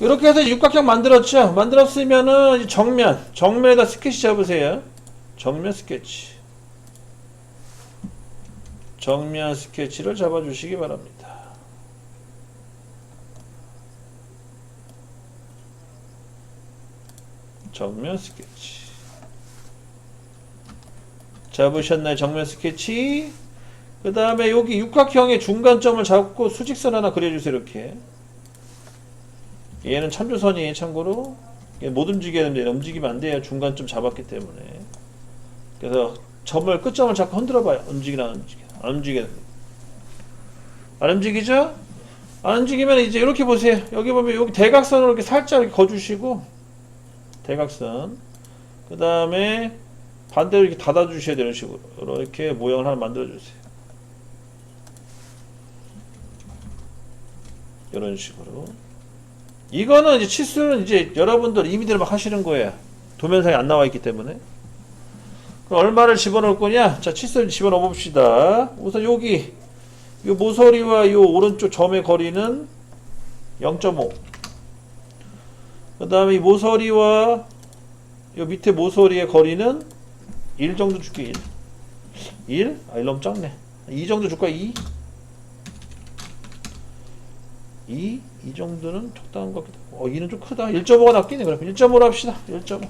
이렇게 해서 육각형 만들었죠? 만들었으면은 정면, 정면에다 스케치 잡으세요. 정면 스케치. 정면 스케치를 잡아주시기 바랍니다. 정면 스케치. 잡으셨나요? 정면 스케치. 그 다음에 여기 육각형의 중간점을 잡고 수직선 하나 그려주세요. 이렇게. 얘는 참조선이에요. 참고로. 얘못 움직여야 됩니다. 움직이면 안 돼요. 중간점 잡았기 때문에. 그래서 점을 끝점을 자꾸 흔들어 봐요. 움직이나 안 움직여. 안 움직여. 안 움직이죠? 안 움직이면 이제 이렇게 보세요. 여기 보면 여기 대각선을 이렇게 살짝 이렇게 거주시고 대각선. 그 다음에 반대로 이렇게 닫아 주셔야 되는 식으로 이렇게 모양을 하나 만들어 주세요. 이런 식으로. 이거는 이제 치수는 이제 여러분들 임의대로 막 하시는 거예요. 도면상에 안 나와 있기 때문에. 그럼 얼마를 집어넣을 거냐? 자, 치수를 집어넣어 봅시다. 우선 여기 요 모서리와 요 오른쪽 점의 거리는 0.5. 그 다음에 이 모서리와 요 밑에 모서리의 거리는 1 정도 줄게 1. 1? 아, 1 너무 작네. 2 정도 줄까? 2? 2? 이 정도는 적당한 것 같기도 하고. 어, 2는 좀 크다. 1.5가 낫겠네. 그럼 1.5로 합시다. 1.5.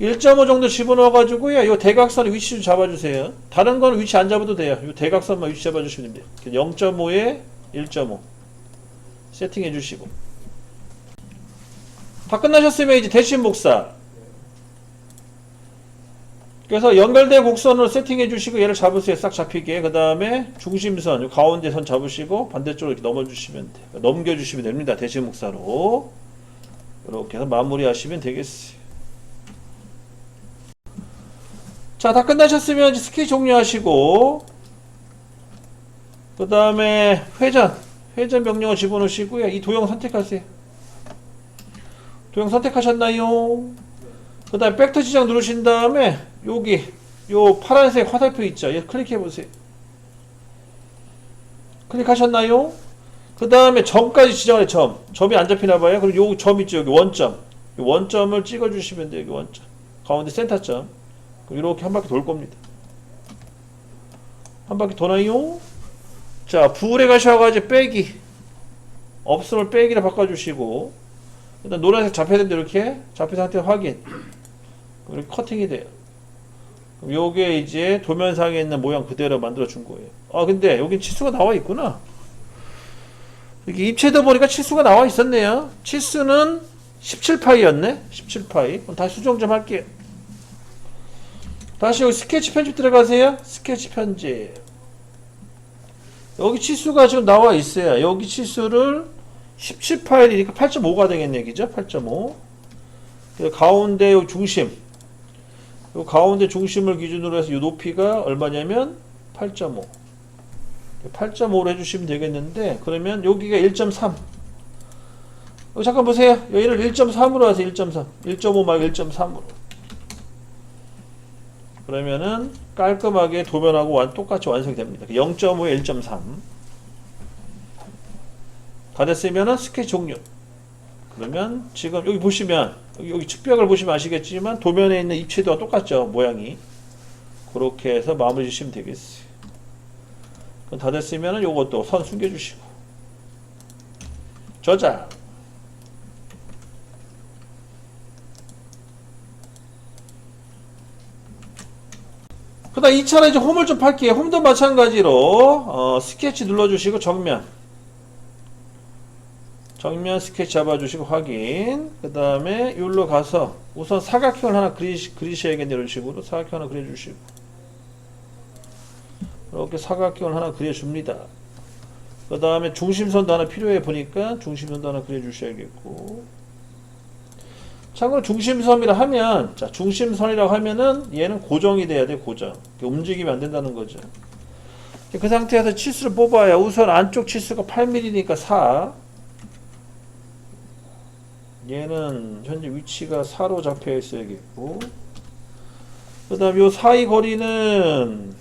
1.5 정도 집어넣어가지고요. 이 대각선 위치 좀 잡아주세요. 다른 거는 위치 안 잡아도 돼요. 이 대각선만 위치 잡아주시면 됩니다. 0.5에 1.5 세팅해 주시고. 다 끝나셨으면 이제 대칭 복사. 그래서 연결된 곡선으로 세팅해 주시고 얘를 잡으세요. 싹 잡히게. 그 다음에 중심선, 요 가운데 선 잡으시고 반대쪽으로 이렇게 넘어주시면 돼요. 넘겨주시면 됩니다. 대칭 복사로. 이렇게 해서 마무리하시면 되겠어요. 자, 다 끝나셨으면 스케치 종료하시고, 그 다음에 회전, 회전 명령을 집어넣으시고요. 이 도형 선택하세요. 도형 선택하셨나요? 그 다음에 백터 지정 누르신 다음에, 여기, 요 파란색 화살표 있죠? 얘 클릭해 보세요. 클릭하셨나요? 그 다음에 점까지 지정해, 점. 점이 안 잡히나 봐요. 그리고 요점 있죠? 여기 원점. 이 원점을 찍어 주시면 돼요. 여기 원점. 가운데 센터점. 그럼 이렇게 한 바퀴 돌 겁니다. 한 바퀴 도나요? 자, 부울에 가셔가지고 빼기. 없음을 빼기로 바꿔주시고, 일단 노란색 잡혀야 되는데 이렇게 잡힌 상태 확인. 이렇게 커팅이 돼요. 요게 이제 도면상에 있는 모양 그대로 만들어 준 거예요. 아, 근데 여긴 치수가 나와 있구나. 이게 입체다 보니까 치수가 나와 있었네요. 치수는 17파이였네? 17파이. 그럼 다시 수정 좀 할게요. 다시 여기 스케치 편집 들어가세요. 스케치 편집. 여기 치수가 지금 나와 있어요. 여기 치수를 17파일이니까 8.5가 되겠네, 그죠? 8.5. 가운데 요 중심. 요 가운데 중심을 기준으로 해서 요 높이가 얼마냐면 8.5. 8.5로 해주시면 되겠는데, 그러면 여기가 1.3. 여기 잠깐 보세요. 여기를 1.3으로 하세요. 1.3. 1.5 말고 1.3으로. 그러면은 깔끔하게 도면하고 완, 똑같이 완성이 됩니다. 0.5에 1.3. 다 됐으면은 스케치 종료. 그러면 지금 여기 보시면 여기, 측벽을 보시면 아시겠지만 도면에 있는 입체도와 똑같죠 모양이. 그렇게 해서 마무리 주시면 되겠어요. 다 됐으면은 요것도 선 숨겨주시고 저장. 그 다음 2차는 이제 홈을 좀 팔게요. 홈도 마찬가지로, 어, 스케치 눌러주시고 정면. 정면 스케치 잡아주시고 확인. 그 다음에 여기로 가서 우선 사각형을 하나 그리, 그리셔야겠네. 이런 식으로 사각형 하나 그려주시고. 이렇게 사각형을 하나 그려줍니다. 그 다음에 중심선도 하나 필요해 보니까 중심선도 하나 그려주셔야겠고. 참고로 중심선이라 하면 자 중심선이라고 하면은 얘는 고정이 돼야 돼 고정 움직이면 안 된다는 거죠 그 상태에서 치수를 뽑아야 우선 안쪽 치수가 8mm니까 4 얘는 현재 위치가 4로 잡혀 있어야겠고 그 다음 요 사이 거리는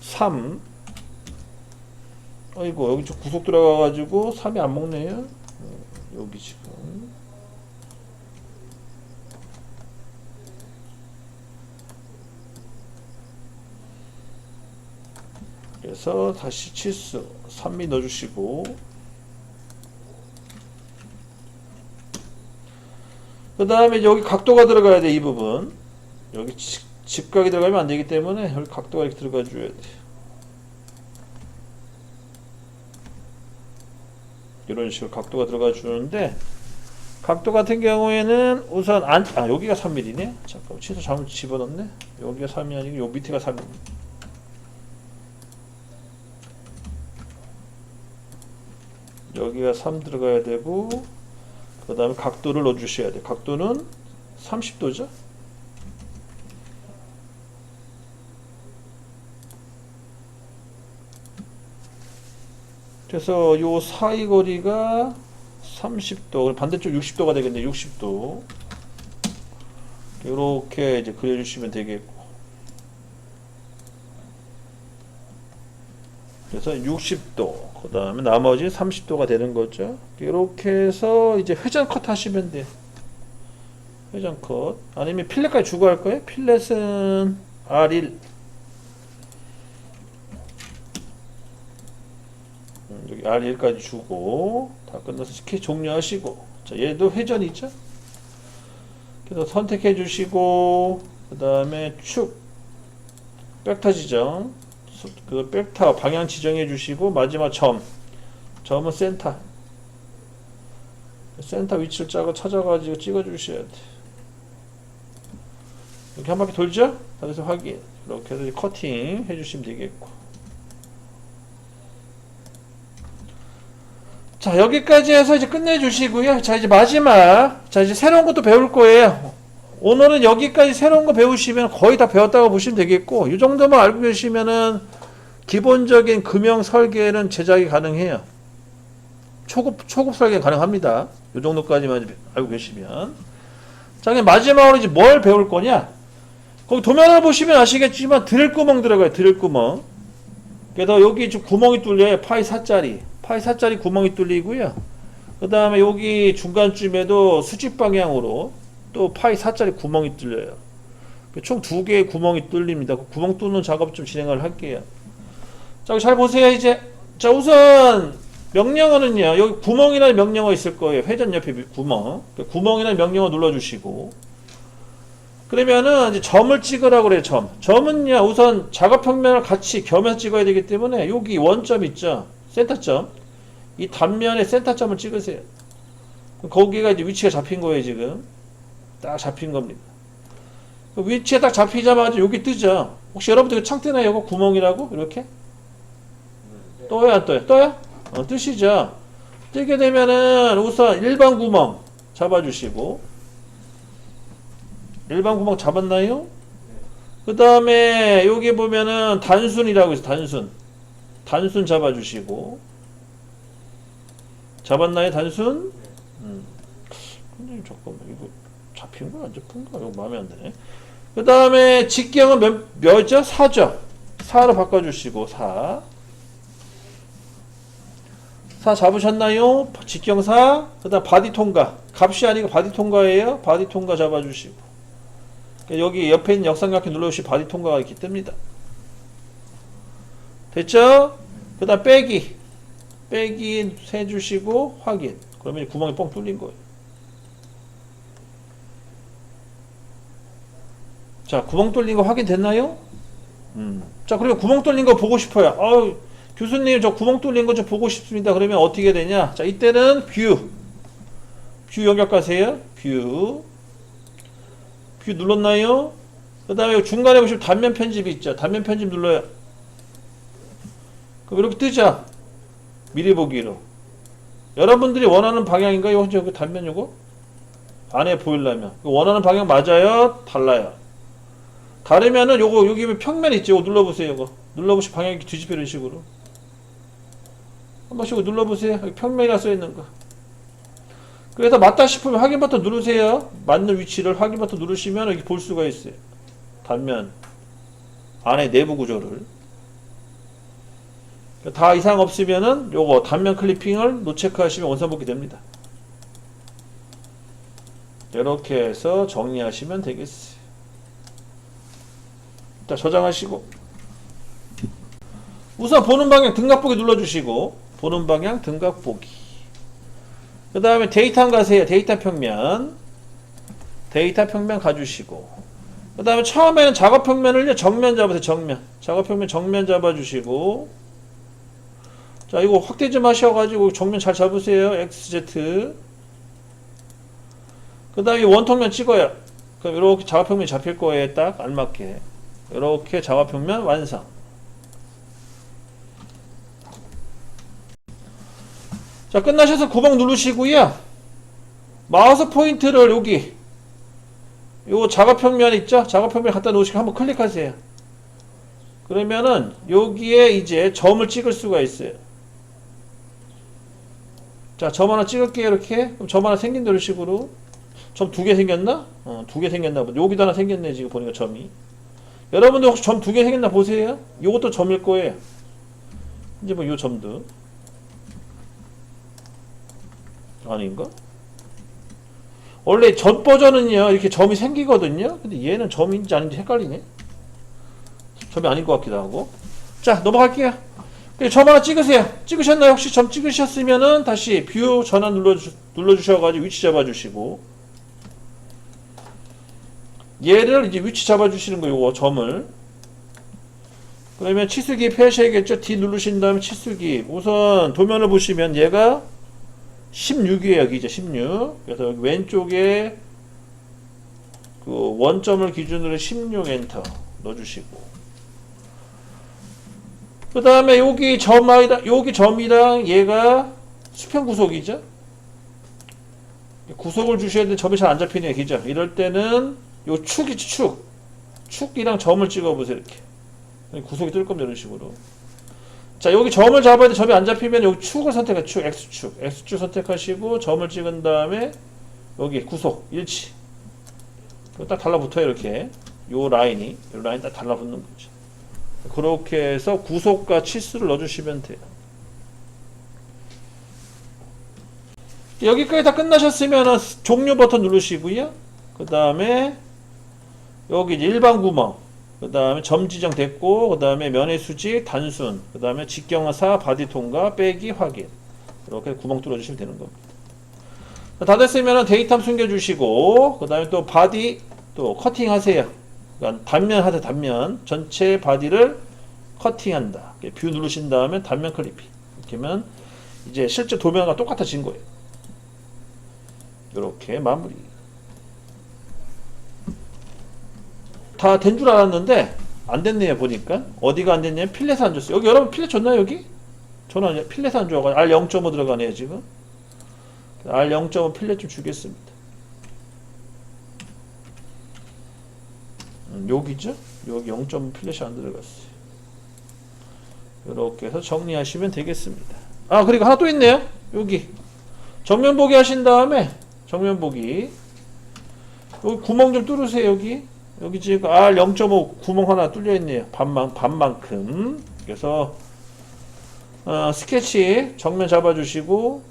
3 어이구 여기 좀 구속 들어가 가지고 3이 안 먹네요. 어, 여기 지금. 그래서 다시 치수 3미 넣어주시고 그 다음에 여기 각도가 들어가야 돼 이 부분. 여기 직- 직각이 들어가면 안 되기 때문에 여기 각도가 이렇게 들어가 줘야 돼. 이런 식으로 각도가 들어가 주는데 각도 같은 경우에는 우선 안, 아 여기가 3mm네? 잠깐 치수 잘못 집어넣네? 여기가 3이 아니고 요 밑에가 3mm 여기가 3 들어가야 되고 그 다음에 각도를 넣어주셔야 돼 각도는 30도죠? 그래서 요 사이 거리가 30도 반대쪽 60도가 되겠네 60도. 이렇게 이제 그려주시면 되겠고 그래서 60도 그 다음에 나머지 30도가 되는 거죠. 이렇게 해서 이제 회전 컷 하시면 돼. 회전 컷. 아니면 필렛까지 주고 할 거예요? 필렛은 R1 음, 여기 R1까지 주고 다 끝나서 스케치 종료하시고. 자 얘도 회전이죠? 그래서 선택해 주시고 그 다음에 축. 백타 지정 소- 그 백타 방향 지정해 주시고 마지막 점. 점은 센터. 센터 위치를 짜고 찾아가지고 찍어 주셔야 돼. 이렇게 한 바퀴 돌죠? 그래서 확인. 이렇게 해서 커팅 해주시면 되겠고. 자 여기까지 해서 이제 끝내주시고요. 자 이제 마지막. 자 이제 새로운 것도 배울 거예요 오늘은 여기까지 새로운 거 배우시면 거의 다 배웠다고 보시면 되겠고 이 정도만 알고 계시면은 기본적인 금형 설계는 제작이 가능해요. 초급 초급 설계 가능합니다. 이 정도까지만 알고 계시면. 자 그럼 마지막으로 이제 뭘 배울 거냐? 거기 도면을 보시면 아시겠지만 드릴 구멍 들어가요 드릴 구멍. 그래서 여기 좀 구멍이 뚫려요 파이 4짜리. 파이 4짜리 구멍이 뚫리고요. 그 다음에 여기 중간쯤에도 수직 방향으로 또 파이 4짜리 구멍이 뚫려요. 총 두 개의 구멍이 뚫립니다. 그 구멍 뚫는 작업 좀 진행을 할게요. 자 잘 보세요 이제. 자 우선 명령어는요 여기 구멍이라는 명령어 있을 거예요. 회전 옆에 구멍. 그 구멍이라는 명령어 눌러주시고. 그러면은 이제 점을 찍으라고 그래요 점. 점은요 우선 작업 평면을 같이 겸해서 찍어야 되기 때문에 여기 원점 있죠? 센터점. 이 단면에 센터점을 찍으세요. 거기가 이제 위치가 잡힌 거예요 지금 딱 잡힌 겁니다. 그 위치에 딱 잡히자마자 여기 뜨죠. 혹시 여러분들 창 뜨나요 이거 구멍이라고? 이렇게? 떠요 안 떠요? 떠요? 어, 뜨시죠? 뜨게 되면은 우선 일반 구멍 잡아주시고. 일반 구멍 잡았나요? 그 다음에 여기 보면은 단순이라고 있어 단순. 단순 잡아주시고. 잡았나요 단순? 음. 근데 잠깐만 이거 잡힌 거안 잡힌 거 이거 마음에 안 드네 그 다음에 직경은 몇, 몇이죠? 4죠 4로 바꿔주시고 4 4 잡으셨나요? 직경 4. 그 다음 바디 통과. 값이 아니고 바디 통과예요. 바디 통과 잡아주시고. 여기 옆에 있는 역삼각형 눌러주시면 바디 통과가 이렇게 뜹니다. 됐죠? 그 다음 빼기. 빼기 세주시고 확인. 그러면 구멍이 뻥 뚫린 거예요. 자, 구멍 뚫린 거 확인됐나요? 음. 자, 그리고 구멍 뚫린 거 보고 싶어요. 아우, 교수님 저 구멍 뚫린 거 좀 보고 싶습니다. 그러면 어떻게 되냐? 자 이때는 뷰, 뷰 영역 가세요. 뷰, 뷰 눌렀나요? 그 다음에 중간에 보시면 단면 편집이 있죠. 단면 편집 눌러요. 그럼 이렇게 뜨죠. 미리 보기로. 여러분들이 원하는 방향인가요? 저그 단면 요거 안에 그 원하는 방향 맞아요? 달라요? 다르면은 요거 여기 평면 있죠. 요거 눌러보세요. 요거 눌러보시면 방향 이 뒤집혀 이런 식으로. 한 번씩 눌러보세요. 평면이라 써있는 거. 그래서 맞다 싶으면 확인 버튼 누르세요. 맞는 위치를 확인 버튼 누르시면 여기 볼 수가 있어요. 단면 안에 내부 구조를. 다 이상 없으면은 요거 단면 클리핑을 노체크 하시면 원상복귀 됩니다. 이렇게 해서 정리하시면 되겠어요. 자, 저장하시고. 우선 보는 방향 등각 보기 눌러주시고, 보는 방향 등각 보기. 그 다음에 데이터 가세요. 데이터 평면. 데이터 평면 가주시고. 그 다음에 처음에는 작업 평면을요, 정면 잡으세요. 정면. 작업 평면 정면 잡아주시고. 자, 이거 확대 좀 하셔가지고 정면 잘 잡으세요. XZ. 그 다음에 원통면 찍어요. 그럼 이렇게 작업 평면이 잡힐 거예요. 딱 알맞게. 이렇게 작업평면 완성. 자, 끝나셔서 구멍 누르시고요. 마우스 포인트를 여기 요 작업 평면 있죠? 작업 평면 갖다 놓으시고 한번 클릭하세요. 그러면은 여기에 이제 점을 찍을 수가 있어요. 자, 점 하나 찍을게요. 이렇게. 그럼 점 하나 생긴다 이런 식으로. 점 두 개 생겼나? 어, 두 개 생겼나 보다. 여기도 하나 생겼네, 지금 보니까 점이. 여러분들 혹시 점 두 개 생겼나 보세요. 요것도 점일 거예요. 이제 뭐 요 점도. 아닌가? 원래 전 버전은요, 이렇게 점이 생기거든요. 근데 얘는 점인지 아닌지 헷갈리네. 점이 아닌 것 같기도 하고. 자, 넘어갈게요. 그점 하나 찍으세요. 찍으셨나요? 혹시 점 찍으셨으면은 다시 뷰 전환 눌러주, 눌러주셔가지고 위치 잡아주시고. 얘를 이제 위치 잡아주시는 거 요거 점을. 그러면 치수기 펴셔야겠죠? D 누르신 다음에 치수기. 우선 도면을 보시면 얘가 16이에요 여기 이제 16 그래서 여기 왼쪽에 그 원점을 기준으로 16 엔터 넣어주시고. 그 다음에 여기 점이랑 여기 점이랑 얘가 수평 구속이죠? 구속을 주셔야 되는데 점이 잘 안 잡히네요 기죠 이럴 때는 요 축이 축. 축이랑 점을 찍어 보세요 이렇게. 구속이 뜰 겁니다 이런 식으로. 자 여기 점을 잡아야 돼. 점이 안 잡히면 여기 축을 선택해 축 X축. X축 선택하시고 점을 찍은 다음에 여기 구속 일치. 딱 달라붙어요 이렇게. 요 라인이. 요 라인 딱 달라붙는 거죠 그렇게 해서 구속과 치수를 넣어주시면 돼요. 여기까지 다 끝나셨으면 종료 버튼 누르시고요. 그 다음에 여기 이제 일반 구멍 그 다음에 점 지정 됐고 그 다음에 면의 수직 단순 그 다음에 직경사 바디 통과 빼기 확인. 이렇게 구멍 뚫어 주시면 되는 겁니다. 다 됐으면 데이터 숨겨 주시고 그 다음에 또 바디 또 커팅 하세요. 그러니까 단면 하세요 단면. 전체 바디를 커팅한다. 뷰 누르신 다음에 단면 클리핑. 이렇게 하면 이제 실제 도면과 똑같아진 거예요. 이렇게 마무리 다 된 줄 알았는데 안 됐네요 보니까. 어디가 안 됐냐면 필렛 안 줬어요 여기 여러분 필렛 줬나요 여기? 저는 필렛 안 줘가지고 R0.5 들어가네요 지금. R0.5 필렛 좀 주겠습니다. 음, 여기죠? 여기 0.5 필렛이 안 들어갔어요. 이렇게 해서 정리하시면 되겠습니다. 아 그리고 하나 또 있네요. 여기. 정면 보기 하신 다음에 정면 보기. 여기 구멍 좀 뚫으세요 여기 여기 지금 R 0.5 구멍 하나 뚫려 있네요. 반만 반만큼. 그래서 어, 스케치 정면 잡아주시고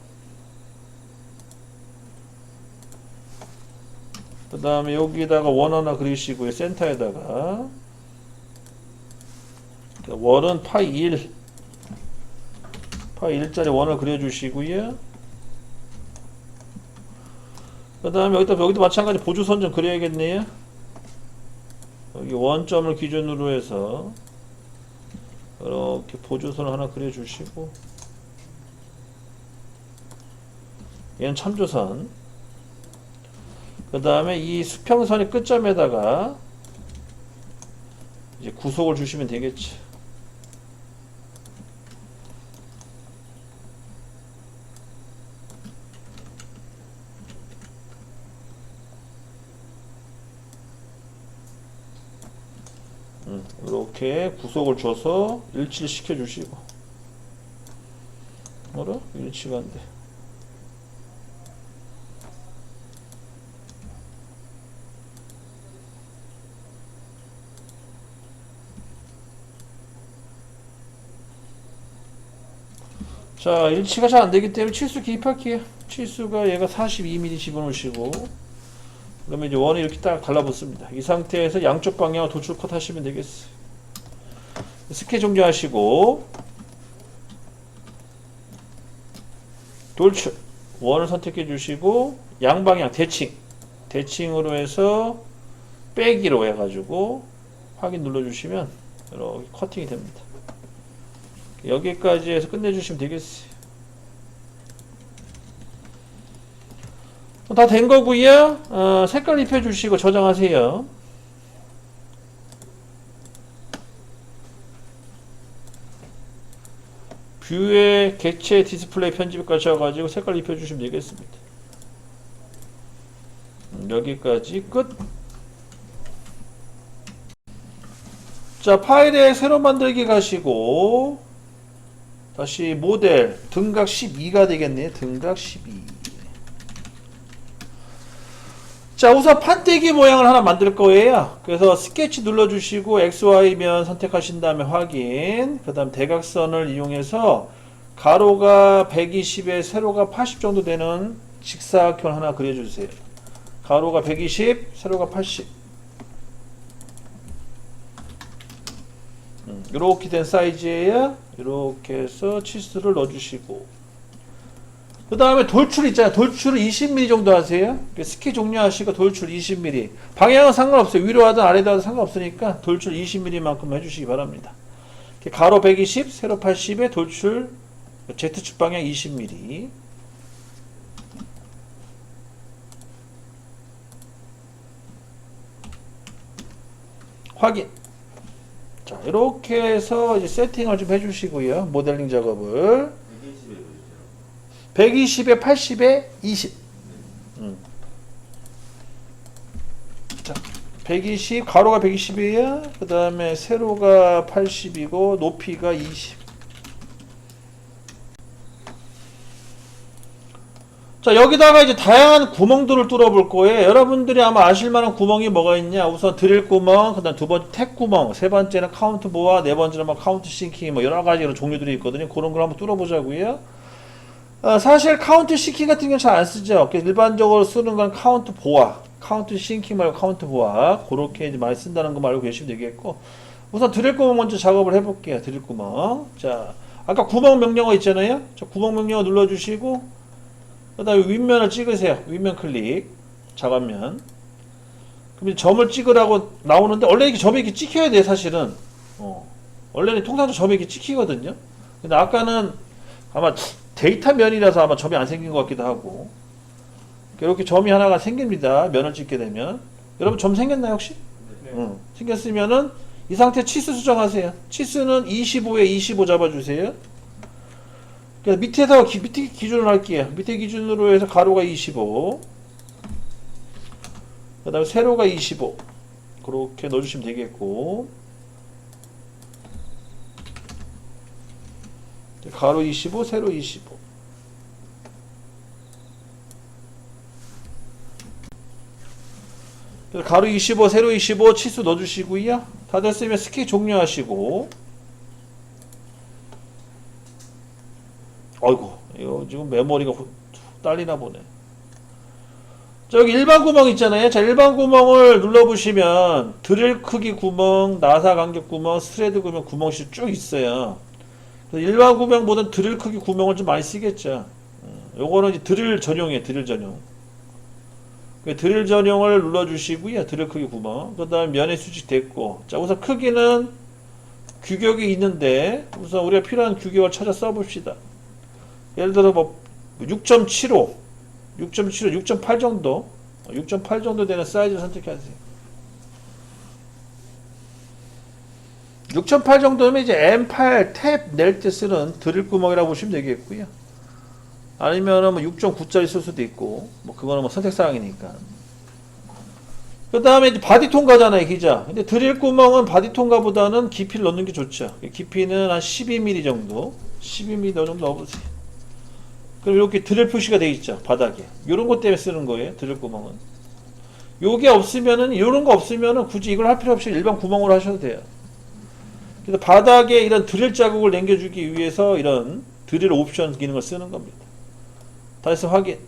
그 다음에 여기다가 원 하나 그리시고요. 센터에다가 원은 파이 1 파이 1짜리 원을 그려주시고요. 그 다음에 여기다 여기도 마찬가지 보조선 좀 그려야겠네요. 여기 원점을 기준으로 해서 이렇게 보조선을 하나 그려주시고 얘는 참조선. 그 다음에 이 수평선의 끝점에다가 이제 구속을 주시면 되겠죠 음, 이렇게 구속을 줘서 일치를 시켜 주시고 뭐라? 일치가 안 돼. 자, 일치가 잘 안 되기 때문에 치수 기입할게요. 치수가 얘가 42mm 집어넣으시고, 그러면 이제 원을 이렇게 딱 달라붙습니다. 이 상태에서 양쪽 방향으로 도출 컷 하시면 되겠어요. 스케 종료하시고, 돌출, 원을 선택해 주시고, 양방향 대칭, 대칭으로 해서 빼기로 해가지고, 확인 눌러주시면, 이렇게 커팅이 됩니다. 여기까지 해서 끝내주시면 되겠어요. 다 된 거고요. 어, 색깔 입혀주시고 저장하세요. 뷰에 객체 디스플레이 편집 가셔가지고 색깔 입혀주시면 되겠습니다. 음, 여기까지 끝. 자 파일에 새로 만들기 가시고 다시 모델 등각 12가 되겠네요. 등각 12. 자 우선 판때기 모양을 하나 만들 거예요. 그래서 스케치 눌러주시고 XY면 선택하신 다음에 확인. 그 다음 대각선을 이용해서 가로가 120에 세로가 80 정도 되는 직사각형 하나 그려주세요. 가로가 120, 세로가 80. 음, 이렇게 된 사이즈예요. 이렇게 해서 치수를 넣어주시고 그 다음에 돌출 있잖아요. 돌출을 20mm 정도 하세요. 스키 종료하시고 돌출 20mm. 방향은 상관없어요. 위로 하든 아래로 하든 상관없으니까 돌출 20mm만큼 해주시기 바랍니다. 가로 120, 세로 80에 돌출 Z축 방향 20mm. 확인. 자, 이렇게 해서 이제 세팅을 좀 해주시고요. 모델링 작업을. 120에 80에 20. 음. 자, 120 가로가 120이에요. 그 다음에 세로가 80이고 높이가 20. 자 여기다가 이제 다양한 구멍들을 뚫어볼 거예요. 여러분들이 아마 아실만한 구멍이 뭐가 있냐? 우선 드릴 구멍, 그다음 두 번째 택 구멍, 세 번째는 카운트 보아, 네 번째는 뭐 카운트 싱킹, 뭐 여러 가지 종류들이 있거든요. 그런 걸 한번 뚫어보자고요. 어, 사실 카운트 싱킹 같은 경우는 잘 안 쓰죠. 일반적으로 쓰는 건 카운트 보아, 카운트 싱킹 말고 카운트 보아 그렇게 이제 많이 쓴다는 거 알고 계시면 되겠고 우선 드릴 구멍 먼저 작업을 해볼게요. 드릴 구멍. 자 아까 구멍 명령어 있잖아요. 자 구멍 명령어 눌러주시고 그 다음에 윗면을 찍으세요. 윗면 클릭. 작업면. 그럼 점을 찍으라고 나오는데, 원래 이렇게 점이 이렇게 찍혀야 돼, 사실은. 어. 원래는 통상적으로 점이 이렇게 찍히거든요. 근데 아까는 아마 데이터 면이라서 아마 점이 안 생긴 것 같기도 하고. 이렇게 점이 하나가 생깁니다. 면을 찍게 되면. 여러분 점 생겼나요, 혹시? 네. 응. 생겼으면은 이 상태 치수 수정하세요. 치수는 25에 25 잡아주세요. 그래서 밑에서 기, 밑에 기준으로 할게요. 밑에 기준으로 해서 가로가 25. 그 다음에 세로가 25. 그렇게 넣어주시면 되겠고. 가로 25, 세로 25. 그래서 가로 25, 세로 25 치수 넣어주시고요. 다 됐으면 스케치 종료하시고. 어이구, 이거 지금 메모리가 후- 딸리나 보네. 저기 일반 구멍 있잖아요. 자, 일반 구멍을 눌러보시면 드릴 크기 구멍, 나사 간격 구멍, 스트레드 구멍, 구멍이 쭉 있어요. 일반 구멍보다는 드릴 크기 구멍을 좀 많이 쓰겠죠. 음, 요거는 드릴 전용이에요. 드릴 전용. 그 드릴 전용을 눌러주시고요. 드릴 크기 구멍. 그 다음에 면의 수직 됐고. 자, 우선 크기는 규격이 있는데 우선 우리가 필요한 규격을 찾아 써봅시다. 예를 들어 뭐 6.75, 6.75, 6.8 정도, 6.8 정도 되는 사이즈를 선택하세요. 6.8 정도면 이제 M8 탭 낼 때 쓰는 드릴 구멍이라고 보시면 되겠고요. 아니면은 뭐 6.9짜리 쓸 수도 있고, 뭐 그거는 뭐 선택 사항이니까. 그 다음에 바디 통과잖아요, 기자. 근데 드릴 구멍은 바디 통과보다는 깊이를 넣는 게 좋죠. 깊이는 한 12mm 정도, 12mm 정도 넣어보세요. 그럼 이렇게 드릴 표시가 되어 있죠 바닥에 이런 것 때문에 쓰는 거예요 드릴 구멍은 요게 없으면은 이런 거 없으면은 굳이 이걸 할 필요 없이 일반 구멍으로 하셔도 돼요 그래서 바닥에 이런 드릴 자국을 남겨주기 위해서 이런 드릴 옵션 기능을 쓰는 겁니다. 다시 확인.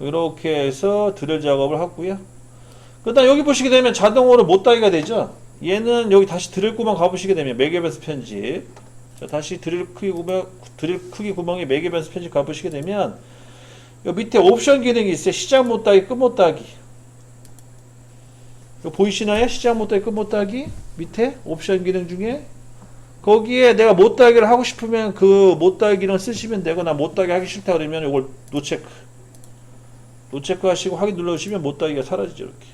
이렇게 해서 드릴 작업을 하고요. 그다음 여기 보시게 되면 자동으로 못 따기가 되죠. 얘는 여기 다시 드릴 구멍 가보시게 되면 매개 변수 편집. 자, 다시 드릴 크기 구멍 드릴 크기 구멍에 매개 변수 편집 가보시게 되면 요 밑에 옵션 기능이 있어요. 시작 못 따기, 끝 못 따기. 이거 보이시나요? 시작 못 따기, 끝못 따기? 밑에 옵션 기능 중에? 거기에 내가 못 따기를 하고 싶으면 그 못 따기 기능 쓰시면 되고 나 못 따기 하기 싫다 그러면 이걸 노체크. 노체크 하시고 확인 눌러주시면 못 따기가 사라지죠 이렇게